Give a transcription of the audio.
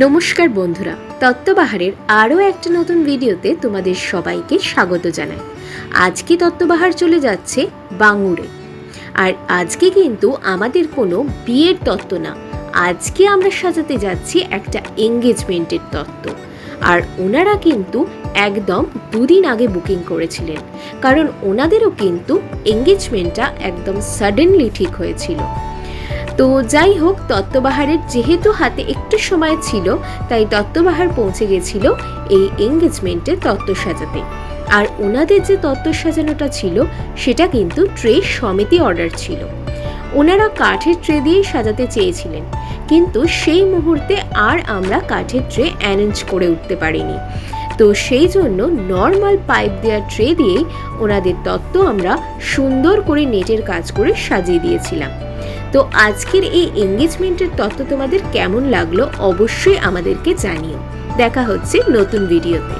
নমস্কার বন্ধুরা, তত্ত্ববাহারের আরও একটা নতুন ভিডিওতে তোমাদের সবাইকে স্বাগত জানাই। আজকে তত্ত্ববাহার চলে যাচ্ছে বাঙুরে। আর আজকে কিন্তু আমাদের কোনো বিয়ের তত্ত্ব না, আজকে আমরা সাজাতে যাচ্ছি একটা এঙ্গেজমেন্টের তত্ত্ব। আর ওনারা কিন্তু একদম দুদিন আগে বুকিং করেছিলেন, কারণ ওনাদেরও কিন্তু এঙ্গেজমেন্টটা একদম সাডেনলি ঠিক হয়েছিল। তো যাই হোক তত্ত্ববাহারের যেহেতু হাতে একটু সময় ছিল, তাই তত্ত্ববাহার পৌঁছে গেছিল এই এঙ্গেজমেন্টে তত্ত্ব সাজাতে। আর ওনাদের যে তত্ত্ব সাজানোটা ছিল, সেটা কিন্তু ট্রে সমিতি অর্ডার ছিল। ওনারা কাঠের ট্রে দিয়েই সাজাতে চেয়েছিলেন, কিন্তু সেই মুহূর্তে আর আমরা কাঠের ট্রে অ্যারেঞ্জ করে উঠতে পারিনি। তো সেই জন্য নর্মাল পাইপ দেওয়া ট্রে দিয়েই ওনাদের তত্ত্ব আমরা সুন্দর করে নেটের কাজ করে সাজিয়ে দিয়েছিলাম। তো আজকের এই এঙ্গেজমেন্টের তত্ত্ব তোমাদের কেমন লাগল অবশ্যই আমাদেরকে জানিও। দেখা হচ্ছে নতুন ভিডিওতে।